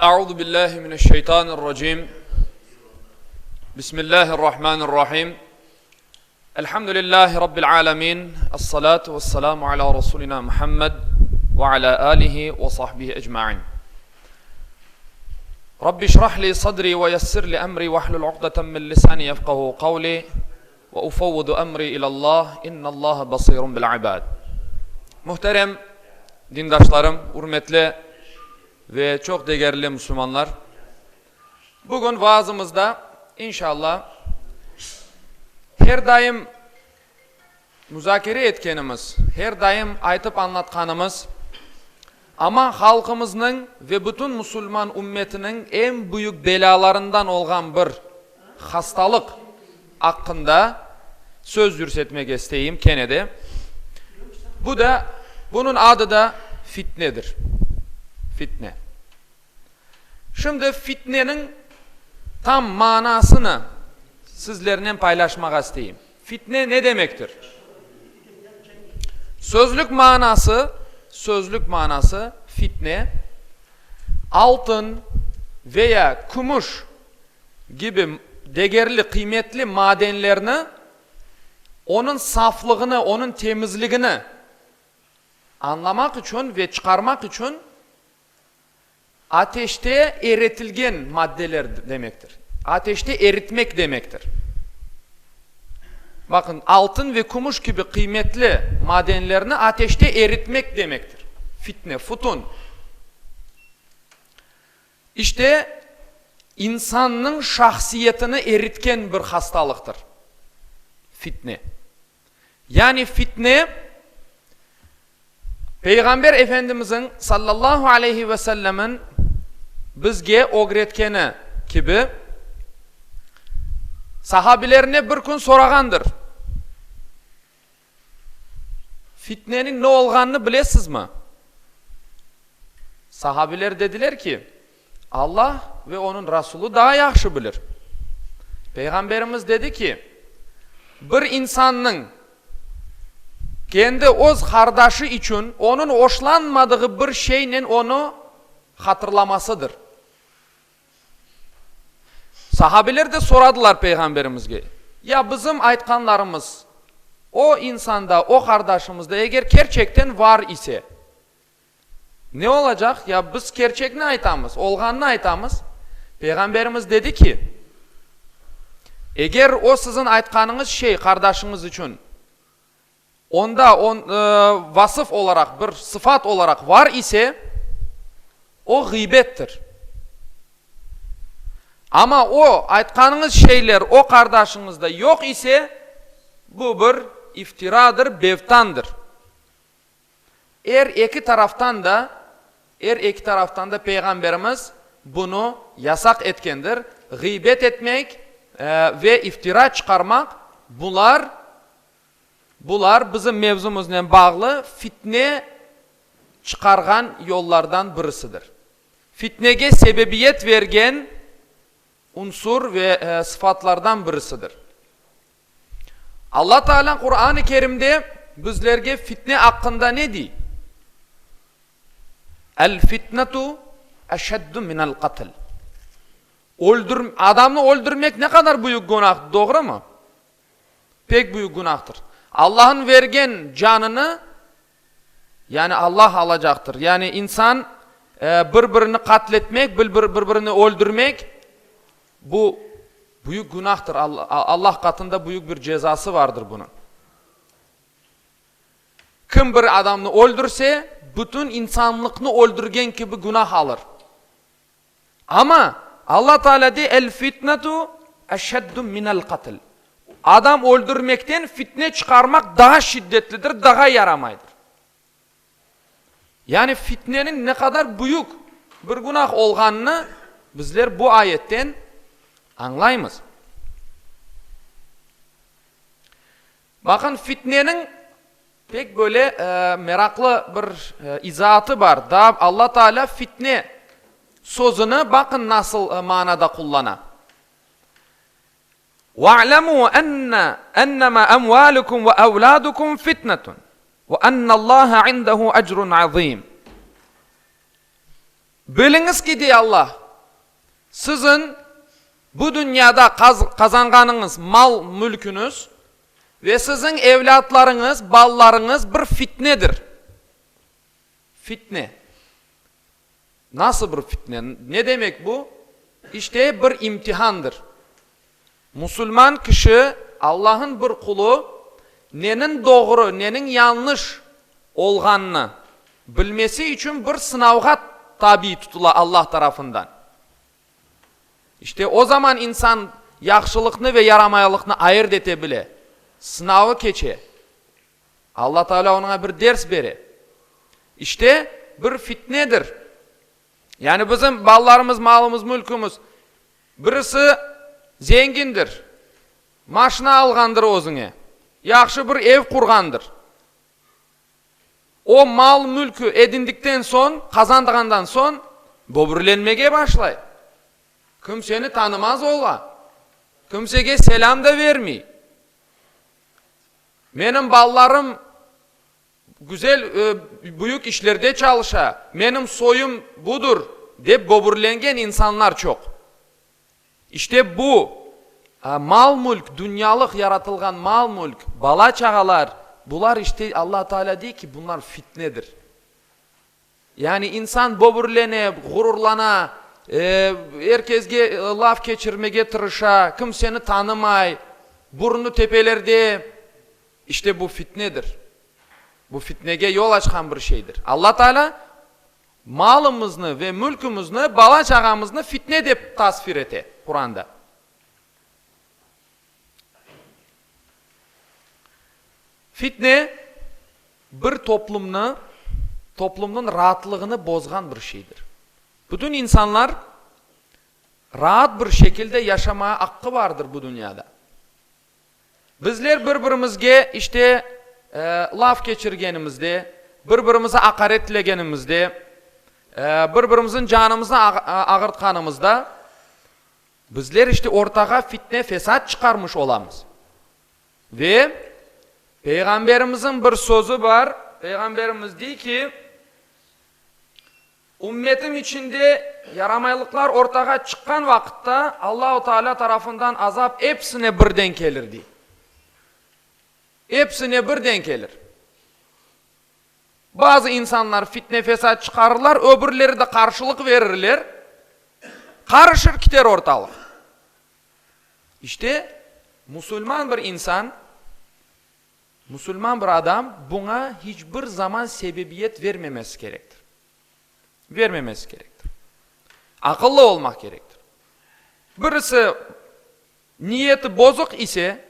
أعوذ بالله من الشيطان الرجيم. بسم الله الرحمن الرحيم. الحمد لله رب العالمين. الصلاة والسلام على رسولنا محمد وعلى آله وصحبه أجمعين. رب اشرح لي صدري ويسر لي أمري واحلل عقدة من لساني يفقه قولي وأفوض أمري إلى الله. إن الله بصير بالعباد. Muhterem dindaşlarım, hürmetli ve çok değerli Müslümanlar. Bugün vaazımızda inşallah her daim müzakere etkenimiz, her daim aytıp anlatkanımız ama halkımızın ve bütün Müslüman ümmetinin en büyük belalarından olgan bir hastalık hakkında söz yürütmek isteyeyim kenede. Bu da bunun adı da fitnedir. Fitne. Şimdi fitnenin tam manasını sizlerle paylaşmak isteyeyim. Fitne ne demektir? Sözlük manası, sözlük manası fitne altın veya kumuş gibi değerli, kıymetli madenlerini onun saflığını, onun temizliğini anlamak için ve çıkarmak için ateşte eritilgen maddeler demektir. Ateşte eritmek demektir. Bakın altın ve kumuş gibi kıymetli madenlerini ateşte eritmek demektir. Fitne, futun. İşte insanın şahsiyetini eritken bir hastalıktır. Fitne. Yani fitne Peygamber Efendimizin sallallahu aleyhi ve sellemin bizge ogretkeni gibi sahabilerine bir gün soragandır. Fitnenin ne olganını bilesiz mi? Sahabiler dediler ki Allah ve onun Resulü daha yaxşı bilir. Peygamberimiz dedi ki bir insanın kendi öz kardeşi için onun hoşlanmadığı bir şeyle onu hatırlamasıdır. Sahabiler de soradılar peygamberimizge. Ya bizim aytkanlarımız o insanda, o kardeşimizde eğer gerçekten var ise ne olacak? Ya biz gerçekini aytamız, olganını aytamız. Peygamberimiz dedi ki eğer o sizin aytkanınız şey kardeşiniz için onda on e, vasıf olarak bir sıfat olarak var ise o gıybettir. Ama o aytkanınız şeyler o kardeşinizde yok ise bu bir iftiradır, bevtandır. Eğer iki taraftan da eğer iki taraftan da peygamberimiz bunu yasak etkendir. Gıybet etmek e, ve iftira çıkarmak bunlar Bular bizim mevzumuzla bağlı fitne çıkargan yollardan birisidir. Fitnege sebebiyet vergen unsur ve e, sıfatlardan birisidir. Allah Teala Kur'an-ı Kerim'de bizlerge fitne hakkında ne di? El fitnetu eşeddu minel katl. Öldür, adamı öldürmek ne kadar büyük günah, doğru mu? Pek büyük günahtır. Allah'ın vergen canını yani Allah alacaktır. Yani insan e, birbirini katletmek, birbirini öldürmek bu büyük günahtır. Allah, Allah katında büyük bir cezası vardır bunun. Kim bir adamını öldürse bütün insanlıkını öldürgen gibi günah alır. Ama Allah Teala de el fitnetu eşeddu minel katil adam öldürmekten fitne çıkarmak daha şiddetlidir, daha yaramaydır. Yani fitnenin ne kadar büyük bir günah olganını bizler bu ayetten anlayımız. Bakın fitnenin pek böyle e, meraklı bir e, izahatı var. Da Allah Teala fitne sözünü bakın nasıl e, manada kullanan. واعلموا أن أنما أموالكم وأولادكم فتنة وأن الله عنده أجر عظيم Biliniz ki diye Allah, sizin bu dünyada kaz- kazanganınız mal mülkünüz ve sizin evlatlarınız, ballarınız bir fitnedir. Fitne. Nasıl bir fitne? Ne demek bu? İşte bir imtihandır. Müslüman kişi Allah'ın bir kulu nenin doğru, nenin yanlış olganını bilmesi için bir sınavga tabi tutula Allah tarafından. İşte o zaman insan yaxşılıkını ve yaramayalıkını ayırt etebile. Sınavı keçe. Allah Teala ona bir ders bere. İşte bir fitnedir. Yani bizim ballarımız, malımız, mülkümüz birisi zengindir. Maşına algandır özüne. Yaxşı bir ev kurgandır. O mal mülkü edindikten son, kazandığından son böbürlenmege başlay. Kimseni tanımaz ola. Kimsege selam da vermey. Benim ballarım güzel e, büyük işlerde çalışa. Benim soyum budur deyip böbürlengen insanlar çok. İşte bu mal mülk, dünyalık yaratılgan mal mülk, bala çağalar, bular işte Allah Teala diyor ki bunlar fitnedir. Yani insan böbürlene, gururlana, e, herkesge e, laf geçirmege tırışa, kimseni tanımay, burnu tepelerde, işte bu fitnedir. Bu fitnege yol açan bir şeydir. Allah Teala malımızını ve mülkümüzünü, bala çağamızını fitne deyip tasvir ete Kur'an'da. Fitne bir toplumunu, toplumun rahatlığını bozgan bir şeydir. Bütün insanlar rahat bir şekilde yaşamaya hakkı vardır bu dünyada. Bizler bir-birimizge işte e, laf geçirgenimizde, bir-birimize hakaretlegenimizde, e, bir-birimizin canımızı ağ- ağırtkanımızda bizler işte ortaga fitne fesat çıkarmış olamız. Ve Peygamberimizin bir sözü var. Peygamberimiz diyor ki Ümmetim içinde yaramaylıklar ortaga çıkan vakitte Allahu Teala tarafından azap hepsine birden gelir diyor. Hepsine birden gelir. Bazı insanlar fitne fesat çıkarırlar, öbürleri de karşılık verirler. Karışır gider ortalık. İşte Müslüman bir insan, Müslüman bir adam buna hiçbir zaman sebebiyet vermemesi gerektir. Vermemesi gerektir. Akıllı olmak gerektir. Birisi niyeti bozuk ise,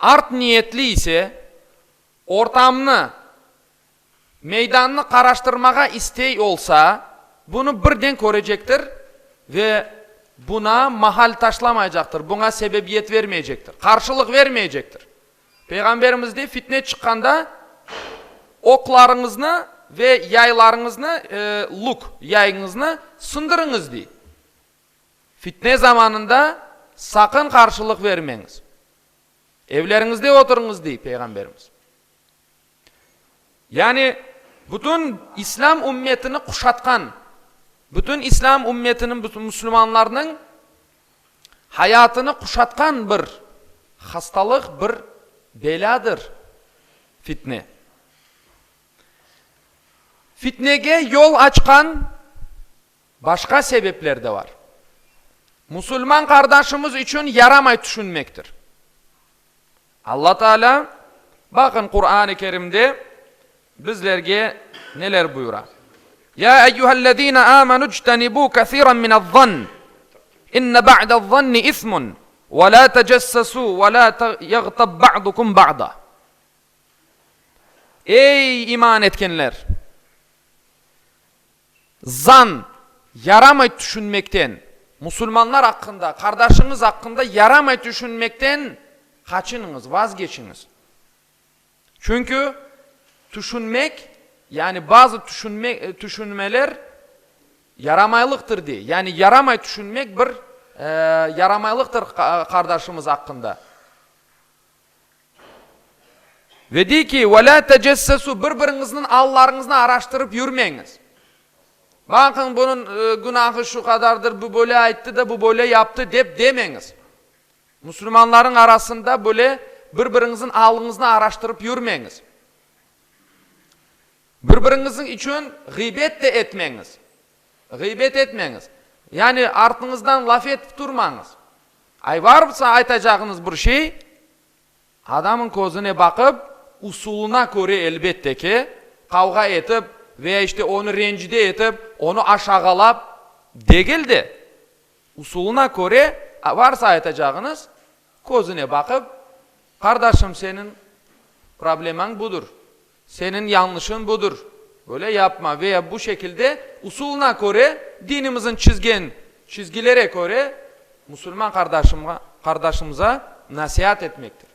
art niyetli ise, ortamını, meydanını karaştırmaga istey olsa, bunu birden görecektir ve buna mahal taşlamayacaktır, buna sebebiyet vermeyecektir, karşılık vermeyecektir. Peygamberimiz de fitne çıkanda oklarınızı ve yaylarınızı e, luk yayınızı sındırınız diye. Fitne zamanında sakın karşılık vermeniz. Evlerinizde oturunuz diye Peygamberimiz. Yani bütün İslam ümmetini kuşatkan, bütün İslam ümmetinin, bütün Müslümanlarının hayatını kuşatkan bir hastalık, bir beladır fitne. Fitnege yol açkan başka sebepler de var. Müslüman kardeşimiz için yaramay düşünmektir. Allah Teala bakın Kur'an-ı Kerim'de bizlerge neler buyura. Ya eyyühellezine amenu ictenibu kathiran minel-zann inne ba'del-zanni ismun ve la tecessesu ve la yagtab ba'dukum ba'da. Ey iman etkenler! Zan, yaramay düşünmekten, Müslümanlar hakkında, kardeşiniz hakkında yaramay düşünmekten kaçınınız, vazgeçiniz. Çünkü düşünmek, yani bazı düşünme, düşünmeler yaramaylıktır diye. Yani yaramay düşünmek bir e, yaramaylıktır ka- kardeşimiz hakkında. Ve di ki, وَلَا تَجَسَّسُوا Birbirinizin allarınızını araştırıp yürmeyiniz. Bakın bunun e, günahı şu kadardır, bu böyle aitti de bu böyle yaptı deyip demeyiniz. Müslümanların arasında böyle bir-birinizin araştırıp yürmeyiniz. Bir-birinizin için gıybet de etmeyiniz. Gıybet etmeyiniz. Yani artınızdan laf etip durmanız. Ay varsa aytacağınız bir şey, adamın kozuna bakıp, usuluna göre elbette ki, kavga etip, veya işte onu rencide etip, onu aşağılap değildi. Usuluna göre varsa aytacağınız, gözüne bakıp, kardeşim senin problemin budur. Senin yanlışın budur. Böyle yapma veya bu şekilde usuluna göre dinimizin çizgen çizgilere göre Müslüman kardeşime, kardeşimize nasihat etmektir.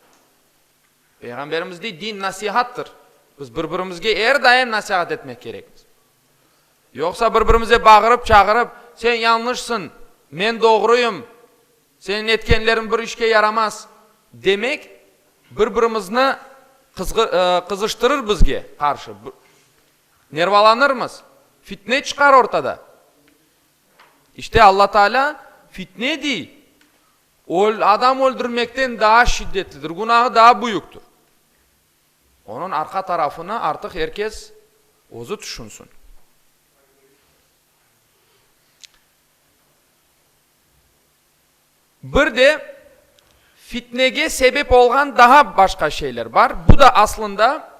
Peygamberimiz dedi din nasihattır. Biz birbirimizge her daim nasihat etmek gerekmiz. Yoksa birbirimize bağırıp çağırıp sen yanlışsın, men doğruyum, senin etkenlerin bir işe yaramaz demek birbirimizni kızgı, e, kızıştırır bizge karşı. Nervalanırmız. Fitne çıkar ortada. İşte Allah Teala fitne değil. Ol, adam öldürmekten daha şiddetlidir. Günahı daha büyüktür. Onun arka tarafını artık herkes ozu düşünsün. Bir de fitnege sebep olan daha başka şeyler var. Bu da aslında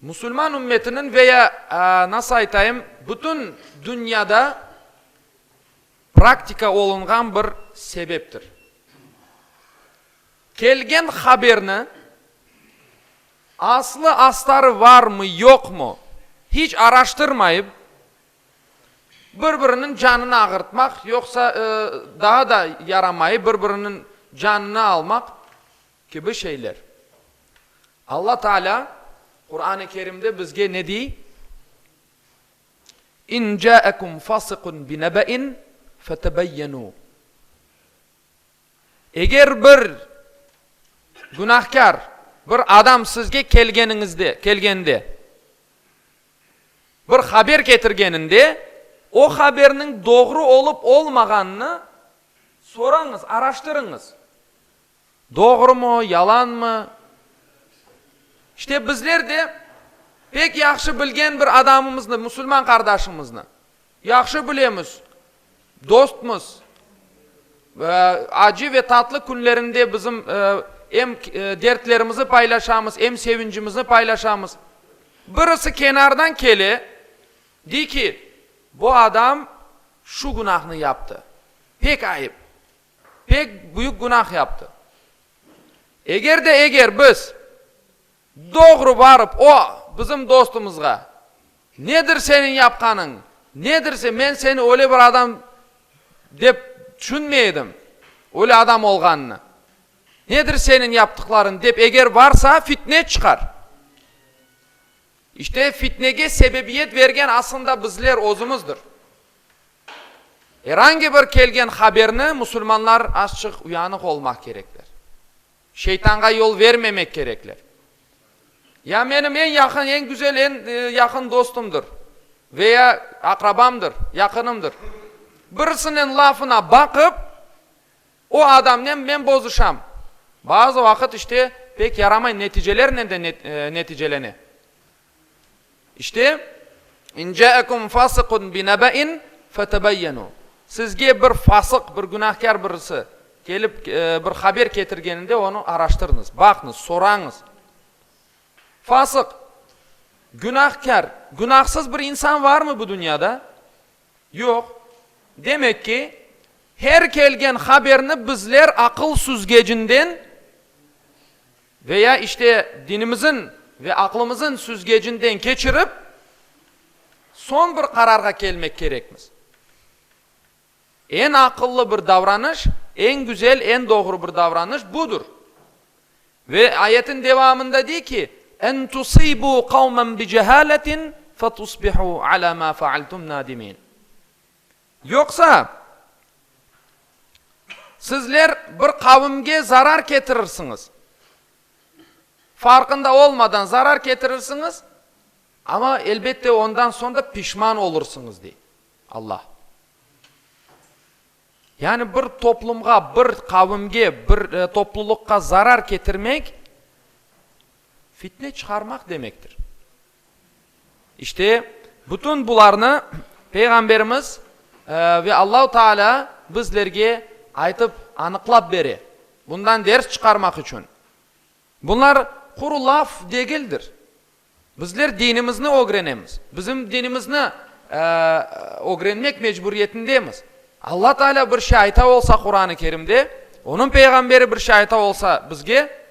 Müslüman ümmetinin veya e, nasıl aytayım bütün dünyada praktika olungan bir sebeptir. Kelgen haberini aslı astarı var mı yok mu hiç araştırmayıp birbirinin canını ağırtmak yoksa e, daha da yaramayı birbirinin canını almak gibi şeyler. Allah Teala Kur'an-ı Kerim'de bizge ne diyor? İn ca'akum fasiqun bi neba'in fetebeyyenu. Eğer bir günahkar bir odam sizga kelganingizda kelganda bir haber xabar keltirganingda u xabarning to'g'ri bo'lib bo'lmaganini so'rangiz arashtiringiz to'g'rimi yolonmi ishda işte bizlarda pek yaxshi bilgan bir odamimizni musulmon qardoshimizni yaxshi bilamiz do'stmiz acı ve tatlı günlerinde bizim e, hem e, dertlerimizi paylaşamız, hem sevincimizi paylaşamız. Birisi kenardan kele di ki bu adam şu günahını yaptı. Pek ayıp. Pek büyük günah yaptı. Eğer de eğer biz doğru varıp o bizim dostumuzga nedir senin yapkanın? Nedirse ben seni öyle bir adam dep düşünmeydim. Öyle adam olganını. Nedir senin yaptıkların dep eğer varsa fitne çıkar. İşte fitnege sebebiyet vergen aslında bizler ozumuzdur. Herhangi bir kelgen haberini Müslümanlar açık uyanık olmak gerekler. Şeytanga yol vermemek gerekler. Ya benim en yakın, en güzel, en e, yakın dostumdur. Veya akrabamdır, yakınımdır. Birisinin lafına bakıp o adamla ben bozuşam. Bazı vakit işte pek yaramay neticelerle de net, e, neticeleni. İşte in ca'akum fasiqun bi naba'in fetebayyanu. Sizge bir fasık, bir günahkar birisi gelip e, bir haber getirgeninde onu araştırınız, bakınız, sorağınız. Fasık, günahkar, günahsız bir insan var mı bu dünyada? Yok. Demek ki her gelgen haberini bizler akıl süzgecinden veya işte dinimizin ve aklımızın süzgecinden geçirip son bir kararga gelmek gerekmiz. En akıllı bir davranış, en güzel, en doğru bir davranış budur. Ve ayetin devamında diyor ki en tusibu kavmen bi cehaletin fetusbihu ala ma faaltum nadimin. Yoksa sizler bir kavimge zarar getirirsiniz. Farkında olmadan zarar getirirsiniz ama elbette ondan sonra pişman olursunuz diye. Allah. Yani bir toplumga, bir kavimge, bir e, toplulukka zarar getirmek fitne çıkarmak demektir. İşte bütün bularını Peygamberimiz e, ve Allahu Teala bizlerge aytıp anıklap beri. Bundan ders çıkarmak için. Bunlar kuru laf degildir. Bizler dinimizni öğrenemiz. Bizim dinimizni e, öğrenmek mecburiyetindeyimiz. Allah Teala bir şey olsa Kur'an-ı Kerim'de, onun peygamberi bir şey olsa bizge,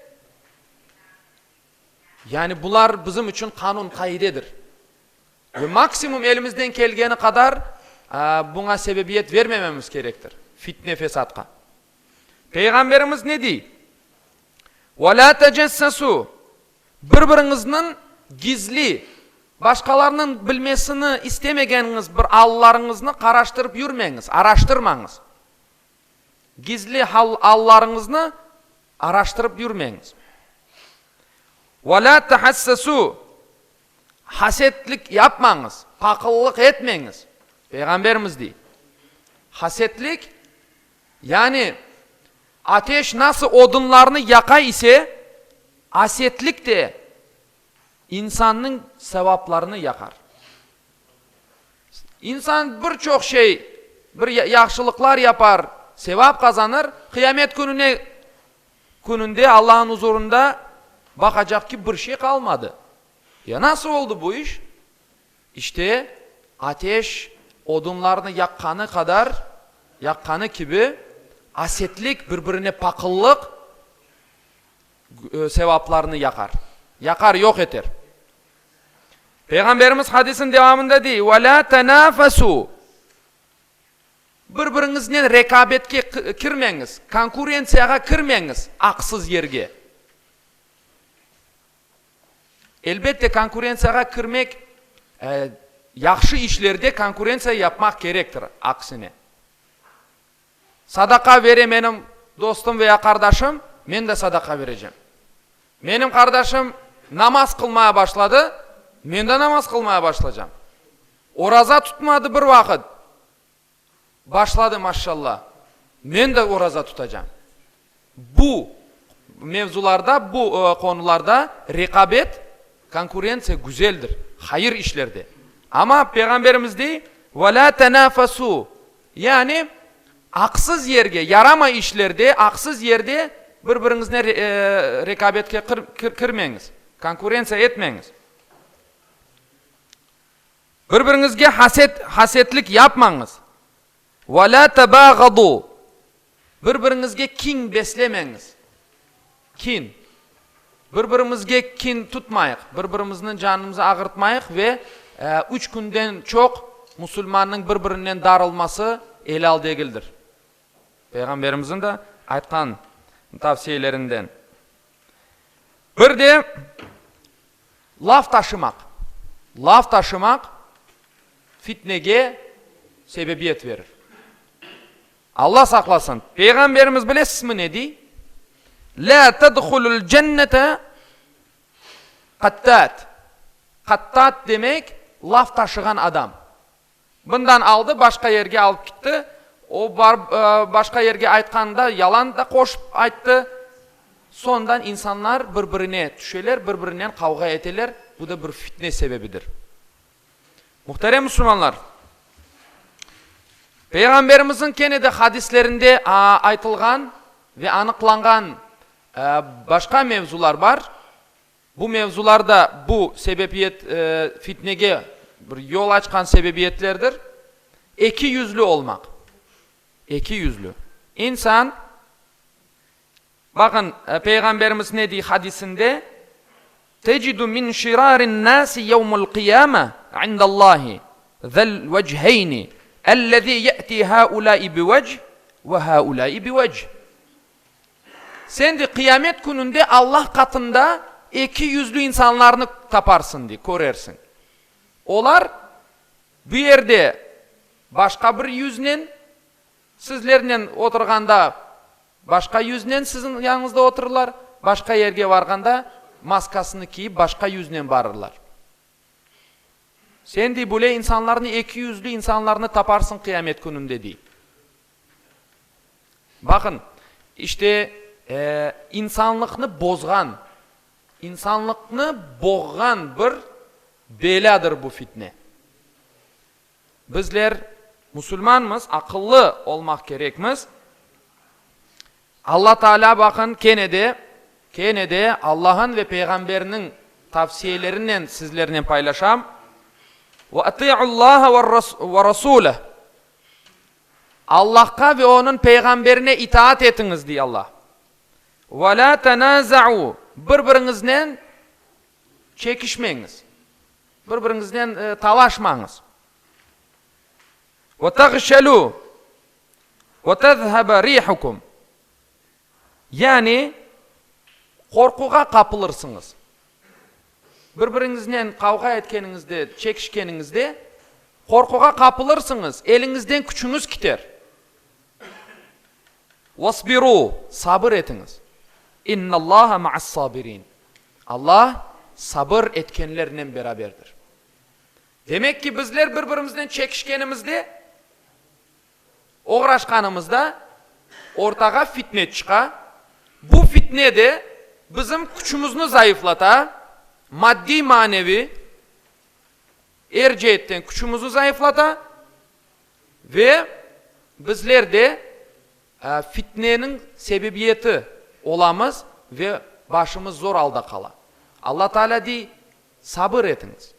yani bunlar bizim için kanun kaidedir. Ve maksimum elimizden kelgeni kadar e, buna sebebiyet vermememiz gerektir. Fitne fesatqa. Peygamberimiz ne diyor? وَلَا تَجَسَّسُوا Bir-biriniznin gizli, başkalarının bilmesini istemegeniz bir allarınızını karaştırıp yürmeyiniz, araştırmanız. Gizli hal allarınızını araştırıp yürmeyiniz. وَلَا تَحَسَّسُوا Hasetlik yapmanız, pakıllık etmeyiniz. Peygamberimiz değil. Hasetlik, yani ateş nasıl odunlarını yaka ise, asetlik de insanın sevaplarını yakar. İnsan birçok şey, bir yaxşılıklar yapar, sevap kazanır. Kıyamet gününe gününde Allah'ın huzurunda bakacak ki bir şey kalmadı. Ya nasıl oldu bu iş? İşte ateş odunlarını yakkanı kadar, yakkanı gibi asetlik, birbirine pakıllık e, sevaplarını yakar. Yakar, yok eter. Peygamberimiz hadisin devamında değil. وَلَا تَنَافَسُوا Birbirinizle rekabetke kirmeniz, konkurensiyaga kirmeniz, aksız yerge. Elbette konkurensiyaga kirmek, e, yaxşı işlerde konkurensiya yapmak gerektir, aksine. Sadaka vere benim dostum veya kardeşim, men de sadaka vereceğim. Benim kardeşim namaz kılmaya başladı, men de namaz kılmaya başlayacağım. Oraza tutmadı bir vakit. Başladı maşallah. Men de oraza tutacağım. Bu mevzularda, bu e, konularda rekabet, konkurensiya güzeldir. Hayır işlerde. Ama Peygamberimiz değil, وَلَا تَنَافَسُوا Yani aqsiz yerga yarama ishlarda aqsiz yerda bir biringizni e, raqobatga kirmangiz konkurrensiya etmangiz bir biringizga haset hasetlik yapmangiz vala tabag'adu bir biringizga kin beslamangiz kin. Bir birimizga kin tutmayiq bir birimizni jonimizni ag'irtmayiq va uch e, kundan cho'q musulmonning bir birinden darılması el al degildir. пайғамбарымыздың да айтқан тавсиелерінден бірде лаф ташымақ лаф ташымақ фитнеге себебиет берір алла сақласын пайғамбарымыз білесіз не дейді қаттат қаттат демек лаф ташыған адам бұндан алды басқа ерге алып кетті O bar, e, başka yerge aytkanda yalan da koşup ayttı. Sondan insanlar birbirine birbirinden kavga eteler. Bu da bir fitne sebebidir. Muhterem Müslümanlar, Peygamberimizin kene de hadislerinde aytılgan ve anıklangan e, başka mevzular var. Bu mevzularda bu sebebiyet e, fitnege bir yol açkan sebebiyetlerdir. Eki yüzlü olmak. Eki yüzlü. İnsan bakın e, Peygamberimiz ne diyor hadisinde tecidu min şirarin nasi yevmul kıyame indallahi zel vecheyni ellezî ye'ti haulâi bivecih ve haulâi bivecih sen de kıyamet gününde Allah katında iki yüzlü insanlarını taparsın diye, korersin. Olar bir yerde başka bir yüznen sizlerle oturganda başka yüznen sizin yanınızda otururlar. Başka yerge varganda maskasını giyip başka yüznen barırlar. Sen di bule insanlarını iki yüzlü insanlarını taparsın kıyamet gününde di. Bakın işte e, insanlıkını bozgan, insanlıkını boğgan bir beladır bu fitne. Bizler Müslümanmız, akıllı olmak gerekmiz. Allah Teala bakın kenede, kenede Allah'ın ve peygamberinin tavsiyelerinden sizlerle paylaşam. Ve ati'ullaha ve ras- ve rasulah. Allah'a ve onun peygamberine itaat etiniz diye Allah. Ve la tenaza'u. Birbirinizden çekişmeyiniz. Birbirinizden e, talaşmayınız. Ve tezhebe rihukum. Yani korkuga kapılırsınız. Birbirinizden kavga etkeninizde, çekişkeninizde korkuga kapılırsınız. Elinizden küçüğünüz gider. Vasbiru, sabır etiniz. İnnallaha ma'as sabirin. Allah sabır etkenlerle beraberdir. Demek ki bizler birbirimizden çekişkenimizde, uğraşkanımızda ortaga fitne çıka. Bu fitne de bizim küçümüzünü zayıflata, maddi manevi erceyetten küçümüzü zayıflata ve bizler de e, fitnenin sebebiyeti olamız ve başımız zor alda kala. Allah Teala di sabır etiniz.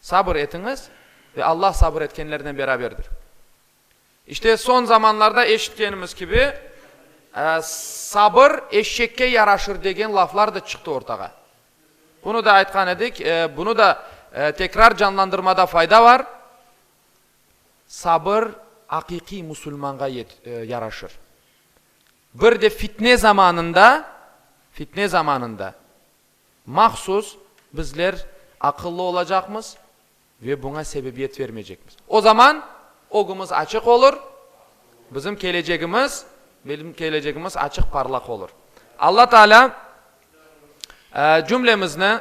Sabır etiniz ve Allah sabır etkenlerden beraberdir. İşte son zamanlarda eşitkenimiz gibi e, sabır eşekke yaraşır degen laflar da çıktı ortaga. Bunu da aytkan edik. E, bunu da e, tekrar canlandırmada fayda var. Sabır hakiki Müslümanga yet, e, yaraşır. Bir de fitne zamanında fitne zamanında mahsus bizler akıllı olacakmız ve buna sebebiyet vermeyecekmiz. O zaman ogumuz açık olur. Bizim geleceğimiz benim geleceğimiz açık parlak olur. Allah Teala e, cümlemizni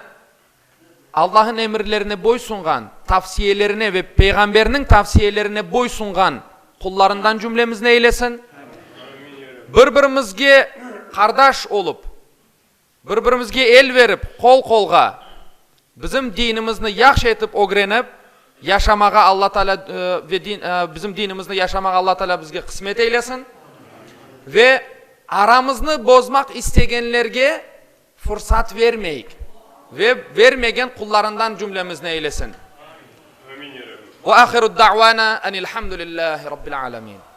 Allah'ın emirlerine boysungan, tavsiyelerine ve peygamberinin tavsiyelerine boysungan kullarından cümlemiz eylesin. Bir-birimizge kardeş olup, bir-birimizge el verip, kol kolga bizim dinimizni yaxshi ogrenip, yaşamaga Allah Teala e, ve din, e, bizim dinimizni yaşamaga Allah Teala bizge kısmet eylesin. Ve aramızını bozmak istegenlerge fırsat vermeyik. Ve vermegen kullarından cümlemizni eylesin. Ve ahiru da'vana enilhamdülillahi rabbil alamin.